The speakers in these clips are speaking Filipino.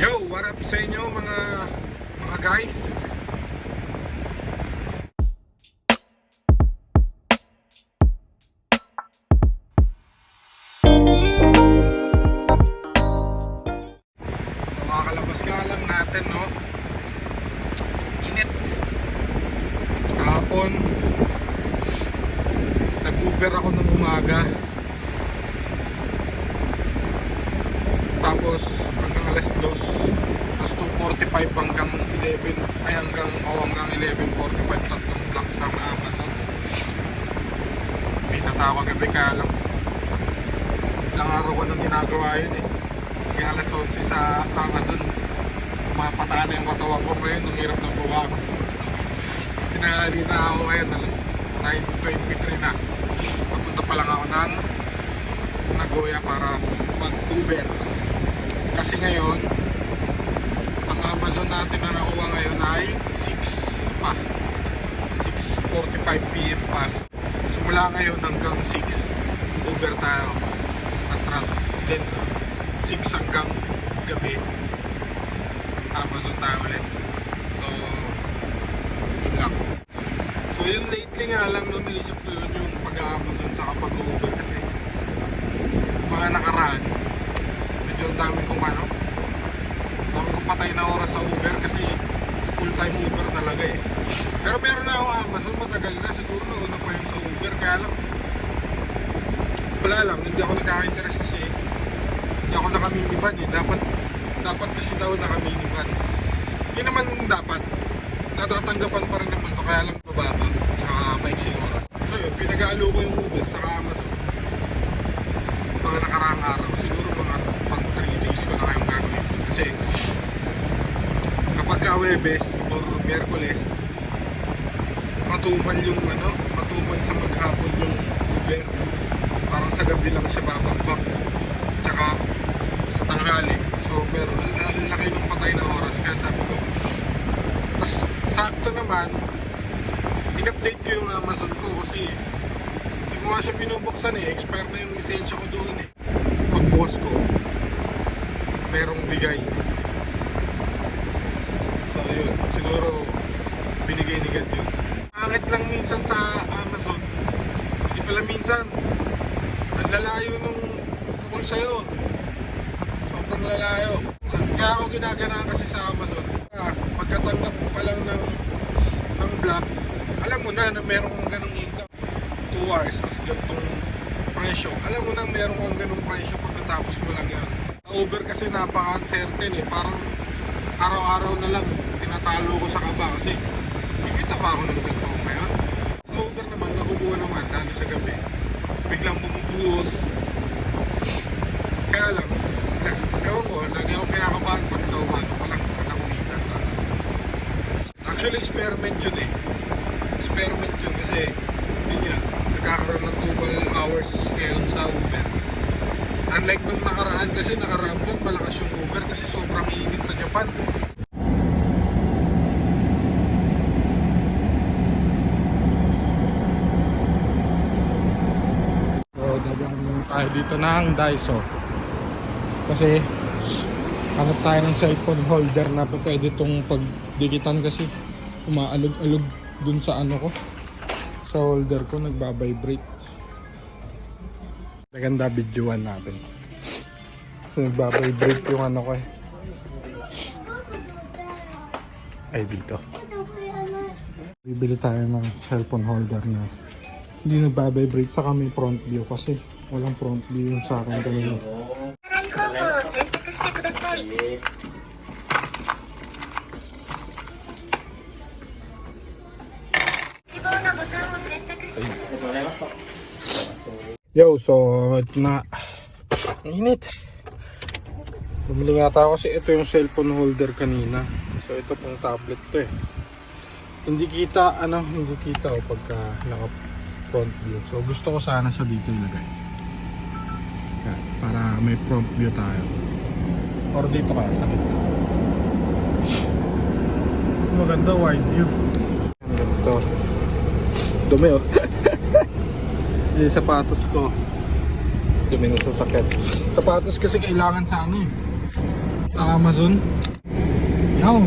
Yo, what up sa inyo mga mga guys? Oh, hanggang 11.45 Tatlong blocks ng Amazon. May tatawa gabi ka lang Ilang araw ko nang ginagawa yun eh. Hanggang alas 11 sa Amazon. Mapataan na yung katawan ko ngayon Ang hirap ng buwa ko. Pinahali na ako ngayon Alas 9.23 na. Papunta pa lang ako ng Nagoya para mag-Uber. Kasi ngayon ang Amazon natin na nakuha ngayon ay 6 pa. 6.45pm pa. So, simula ngayon hanggang 6 Uber tayo. At truck then 6 hanggang gabi. Amazon tayo ulit. So yun lang so yun lately nga lang nung naisip ko yun yung pag-Amazon sa pag-Uber kasi mga nakaraan medyo dami kong ano patay na oras sa Uber kasi full time Uber talaga eh. Pero meron na ako Amazon matagal na. Siguro na una pa yun sa Uber kaya lang wala lang. Hindi ako nagkaka-interest kasi hindi ako naka-minivan eh. Dapat dapat kasi daw naka-minivan. Yun naman dapat. Natatanggapan pa rin ng gusto kaya lang mababa tsaka maiksing oras. So yun pinag-aalo ko yung Uber sa Amazon. Mga nakaraang araw siguro mga pang 3 days ko na kayong gagawin. Kasi ka Webes or Miyerkules matumal yung ano matumal sa maghapon yung Uber parang sa gabi lang siya babagbak tsaka sa tanghali so meron ang laki ng patay na oras kaya sabi ko tas sakto naman in-update ko yung Amazon ko kasi hindi ko nga siya binubuksan eh. Expire na yung lisensya ko doon eh. Pagbukas ko, merong bigay. So yun, siguro binigay ni God yun. Pangit lang minsan sa Amazon. Hindi pala minsan. Ang lalayo nung tukol sa'yo. Sobrang lalayo. Kaya ako ginagana kasi sa Amazon. Ah, pagkatanggap mo pa lang ng, ng block, alam mo na na meron kang ganong income. 2 hours as ganitong presyo. Alam mo na meron kang ganong presyo pagkatapos mo lang yan. Sa Uber kasi napaka-uncertain eh. Parang araw-araw na lang tinatalo ko sa kaba kasi kikita ba ako ng ganito ngayon? Sa Uber naman, nakukuha naman lalo sa gabi. Biglang bumubuhos. Kaya lang, ewan ko, lagi ako kinakabahan pag sa umaga pa lang sa kumita sa Actually, experiment yun eh. Experiment yun kasi yun nga, nagkakaroon ng 2 hours ngayon sa Uber. Unlike nung nakaraan kasi nakaraan malakas yung Uber kasi sobrang init sa Japan. So, dadaan tayo dito ng Daiso. Kasi, hanap tayo ng cellphone holder na pwede itong pagdikitan kasi umaalog-alog dun sa ano ko. Sa holder ko, nagbabibrate. Maganda videoan natin. Kasi nagbabibrate yung ano ko eh. Ay, dito. Bibili tayo ng cellphone holder na hindi nagbabibrate sa kami front view kasi Walang front view yung sa akin kanina. Yo, so na init. Bumili nga tayo kasi ito yung cellphone holder kanina. So ito pong tablet to eh. Hindi kita ano, hindi kita o pagka naka front view. So gusto ko sana sa dito ilagay. Yan, para may front view tayo. Or dito kaya sa gitna. Maganda wide view. Ganito. Dumi oh. yung sapatos ko dumi ng sasakyan sapatos kasi kailangan sa ano eh sa Amazon. Yan.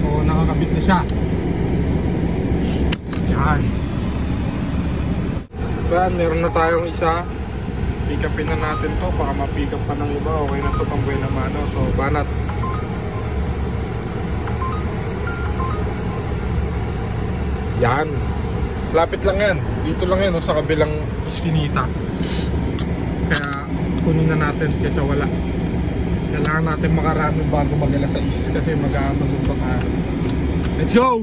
So, nakakabit na siya. Yan. So, yan, meron na tayong isa. Pick upin na natin to. Baka ma-pick up pa ng iba. Okay na to pang buena mano. So, banat. Yan. Lapit lang yan. Dito lang yan, no, sa kabilang iskinita. Kaya kunin na natin kaysa wala. Kailangan natin makarami bago mag sa is kasi mag-Amazon pa tayo. Let's go!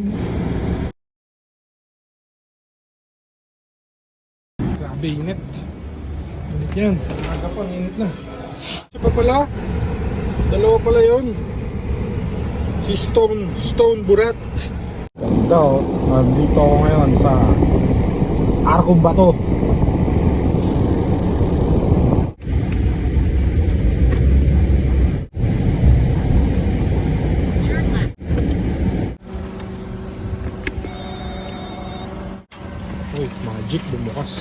Grabe, init. Yan. Aga pa, init na. Isa pa pala. Dalawa pala yun. Si Stone, Stone Burat. Ganda oh. Nandito ako ngayon sa Arkong Bato. Turn left. Uy, magic bumukas.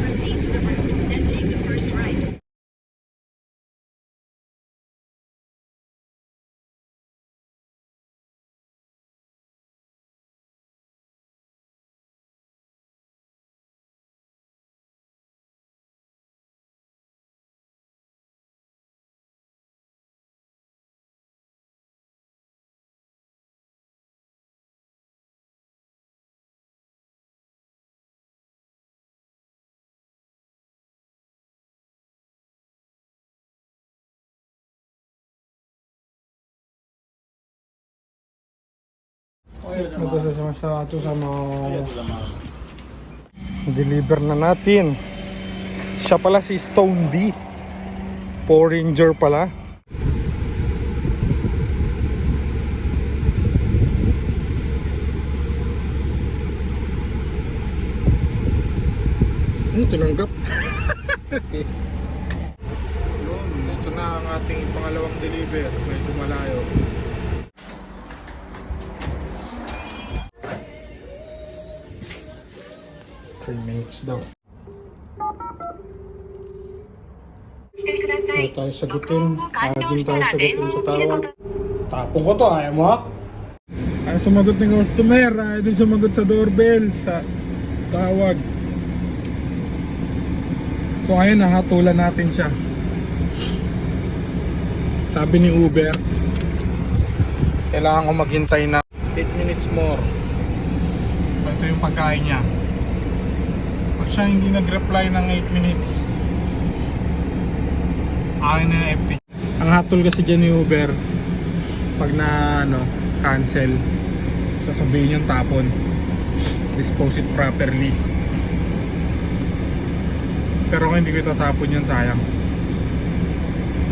Proceed to the road, then take the first right. Nagdasa masyado sa mga deliver na natin. Siya pala si Stone B. Power Ranger pala. Ano tinanggap? Yun, ito na ang ating pangalawang deliver. Medyo malayo. 3 minutes daw. Wala tayo sagutin. Ayaw din tayo sagutin sa tawag. Tapong ko to, ayaw mo ha? Ayaw sumagot ng customer. Ayaw din sumagot sa doorbell, sa tawag. So ayun, nahatulan natin siya. Sabi ni Uber, kailangan ko maghintay na 8 minutes more. So ito yung pagkain niya. Pag siya hindi nag-reply ng 8 minutes, akin na yung. Ang hatol kasi dyan ni Uber, pag na ano, cancel, sasabihin yung tapon. Dispose it properly. Pero kung hindi ko itatapon yan, sayang.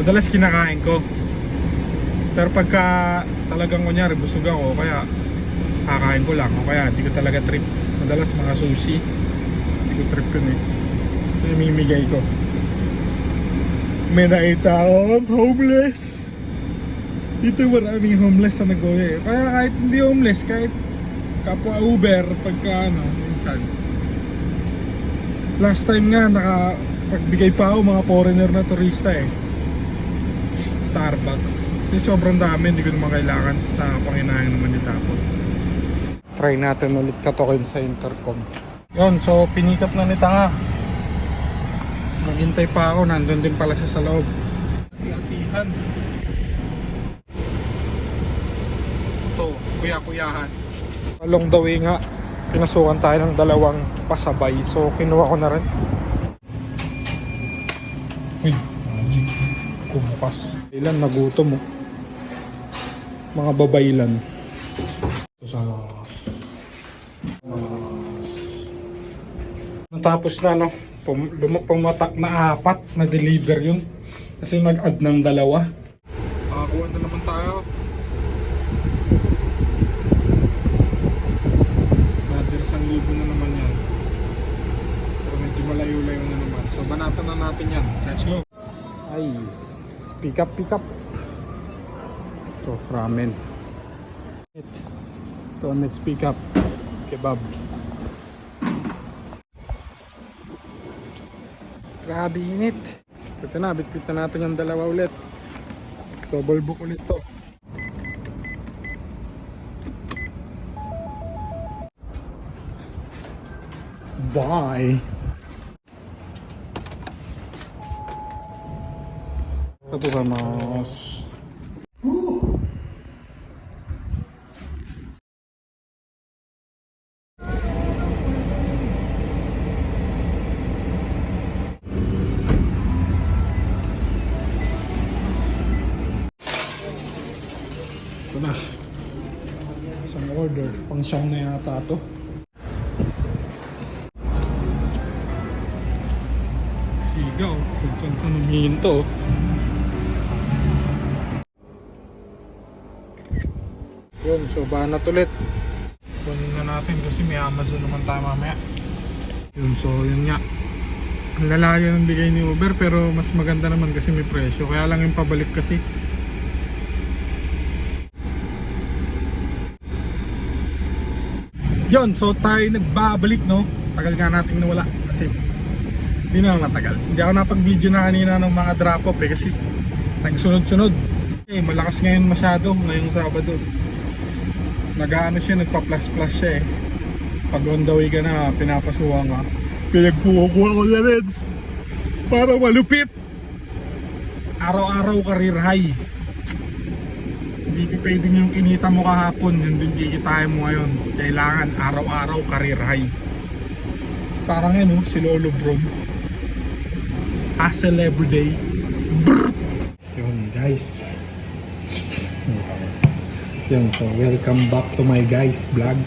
Madalas kinakain ko. Pero pagka talagang kunyari busog ako, kaya kakain ko lang. O kaya hindi ko talaga trip. Madalas mga sushi, hindi ko trip yun eh. Namimigay ko. May nakita ako, homeless. Dito maraming homeless na nag-uwi. Kaya kahit hindi homeless, kahit kapwa Uber, pagka ano, minsan. Last time nga, nakapagbigay pa ako mga foreigner na turista eh. Starbucks. Yung sobrang dami, hindi ko naman kailangan. Tapos nakapanginahin naman itapon. Try natin ulit katokin sa intercom. Yon, so pinikap na ni Tanga. Maghintay pa ako, nandun din pala siya sa loob. Atihan. Ito, kuya-kuyahan. Along the way nga, pinasukan tayo ng dalawang pasabay. So, kinuha ko na rin. Uy, magic. Kumukas. Ilan nagutom mo. Mga babaylan. Ito sa Natapos na no, pum, pumatak na apat na deliver yun. Kasi nag-add ng dalawa. Nakakuha na naman tayo. Another 1,000 na naman yan. Pero medyo malayo-layo na naman. So banatan na natin yan. Let's go. Ay, pick up, pick up. Ito, ramen. Ito, let's pick up. Kebab. Grabe init. Ito na, bitbit na natin yung dalawa ulit. Double book ulit to. Bye! Ito sa mas... Ito na. Isang order. Pang siyam na yata to. Sigaw. Kung saan humihinto. Yun, so banat ulit. Kunin na natin kasi may Amazon naman tayo mamaya. Yun, so yun nga. Ang lalayo ng bigay ni Uber pero mas maganda naman kasi may presyo. Kaya lang yung pabalik kasi. Yun, so tayo nagbabalik no. Tagal nga natin nawala kasi hindi na matagal. Hindi ako napag-video na kanina ng mga drop off eh kasi nagsunod-sunod. Eh, malakas ngayon masyado ngayong Sabado. Nag-ano siya, nagpa-plus-plus siya eh. Pag on the way ka na, pinapasuha ka. Pinagkukuha ko na rin. Para malupit. Araw-araw career high. Hindi pwedeng yung kinita mo kahapon, yun din kikitain mo ngayon. Kailangan araw-araw career high. Parang yan, oh, si Lolo Brom. Hustle every day. Brr! Yun, guys. Yun, so welcome back to my guys vlog.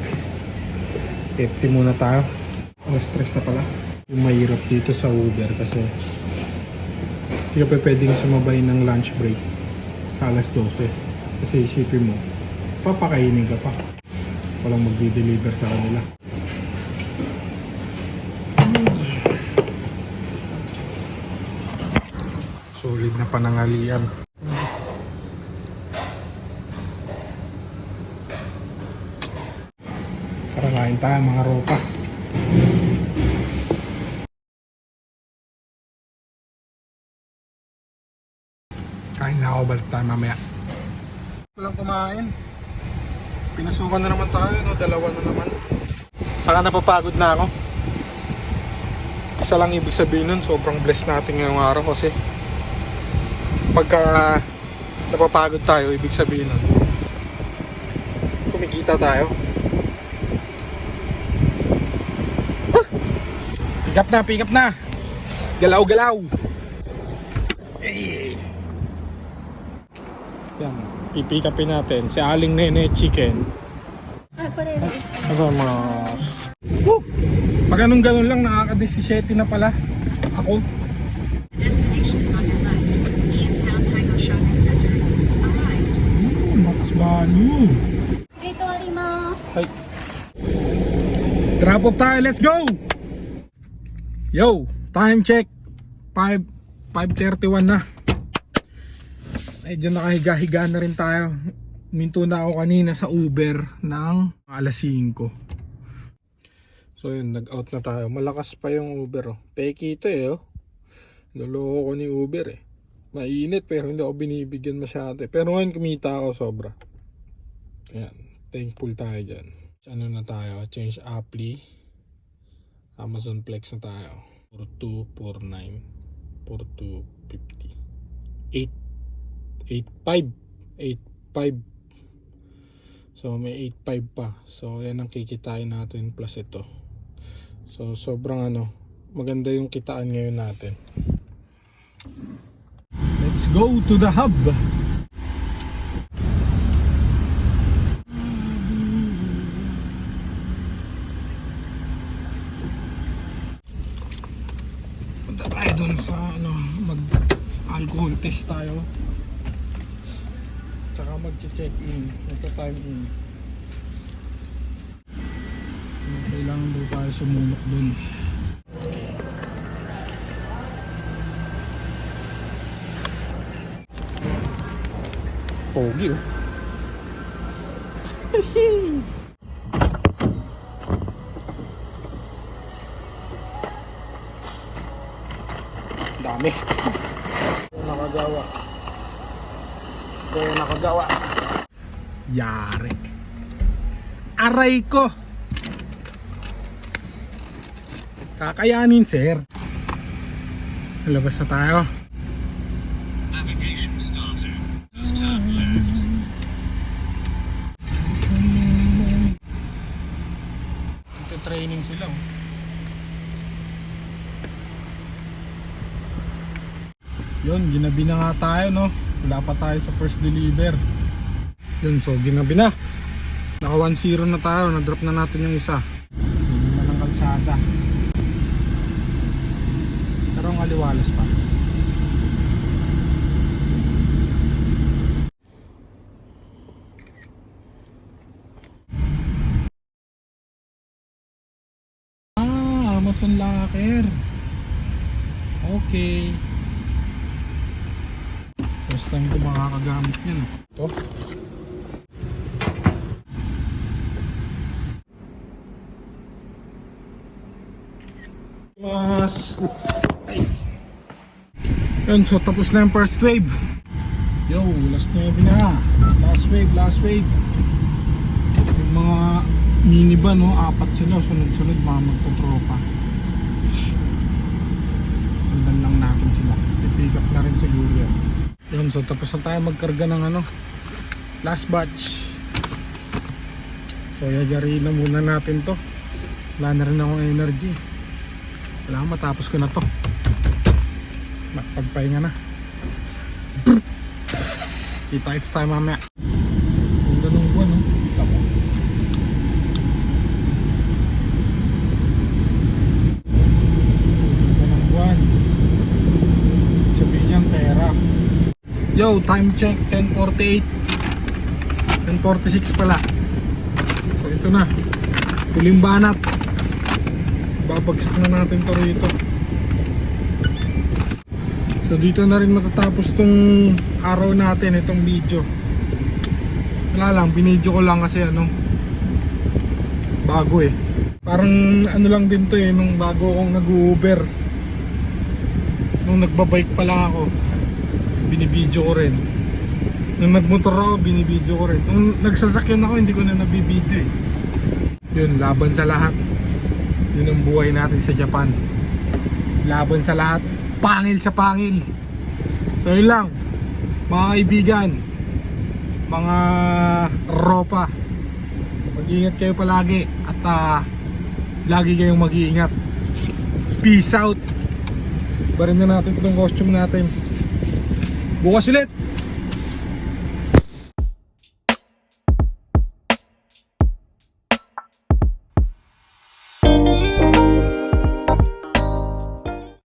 Empty muna tayo. Alas stress na pala. Yung mahirap dito sa Uber kasi hindi ka pa pwedeng sumabay ng lunch break sa alas 12. Kasi isipin mo, papakainin ka pa. Walang magdi-deliver sa kanila. Solid na panangalian. Tara kain tayo mga ropa. Kain na ako, balik tayo mamaya. Walang kumain. Pinasukan na naman tayo, no? dalawa na naman. Saka napapagod na ako. Isa lang ibig sabihin nun, sobrang blessed natin ngayong araw kasi pagka napapagod tayo, ibig sabihin nun, kumikita tayo. Ah! Pick up na, pick up na! Galaw, galaw! Eh. Yan, pipick upin natin si Aling Nene Chicken. Ah, kurero. Vamos. Woo! Ganun lang, nakaka-17 na pala. Ako. Destination is on your left. Iantown Taigo Shopping Center. Arrived. Ooh, Max Banyu. Dito, Arima. Hi. Drop off tayo. Let's go! Yo, time check. 5, 5.31 na. Medyo nakahiga-higa na rin tayo. Minto na ako kanina sa Uber ng alas 5. So yun, nag-out na tayo. Malakas pa yung Uber oh. Peki ito eh oh. Loloko ko ni Uber eh. Mainit pero hindi ako binibigyan masyado. eh. Pero ngayon kumita ako sobra. Ayan, thankful tayo dyan. Ano na tayo? Change apply. Amazon Flex na tayo. 4249 4250 8 85 85 So may 85 pa. So yan ang kikitain natin plus ito. So sobrang ano, maganda yung kitaan ngayon natin. Let's go to the hub. Punta tayo dun sa ano, mag alcohol test tayo. Mag-check in, magta-time in. So, kailangan daw tayo sumunok dun. Pogi oh. kami. nakagawa. Kaya nakagawa. Yari. Aray ko! Kakayanin, sir. Labas na tayo. Navigation left. Ito training sila. oh. Yun, ginabi na nga tayo, no? Wala pa tayo sa first deliver. Yun, so ginabi na. Naka 1-0 na tayo, na-drop na natin yung isa. Hindi na ng kalsada. Pero ang aliwalas pa. Ah, Amazon Locker. Okay. First time ko makakagamit niyan. Ito. Mas. Ay. Yun, so tapos na yung first wave. Yo, last wave na. Last wave, last wave. Yung mga minivan, no, apat sila. Sunod-sunod, mga magtotropa. Sundan lang natin sila. I-pick na rin yan. So tapos na tayo magkarga ng ano, last batch. So, yayari na muna natin to. Wala na rin akong energy. Wala matapos ko na to. Magpagpahinga na. Kita it's time mamaya. Yung ganong buwan, no? Kita mo. Ganong buwan. Sabihin niyan, pera. Yo, time check, 10.48. 10.46 pala. So ito na. Huling banat. Babagsak na natin to rito. So dito na rin matatapos tong araw natin, itong video. Wala lang, binidyo ko lang kasi ano, bago eh. Parang ano lang din to eh, nung bago akong nag-Uber. Nung nagbabike pa lang ako, binibidyo ko rin. Nung nagmotor ako, binibidyo ko rin. Nung nagsasakyan ako, hindi ko na nabibidyo eh. Yun, laban sa lahat. Yun ang buhay natin sa Japan. Laban sa lahat. Pangil sa pangil. So yun lang. Mga kaibigan. Mga ropa. Mag-ingat kayo palagi. At ah, lagi kayong mag-iingat. Peace out. Barin na natin itong costume natin. Bukas ulit.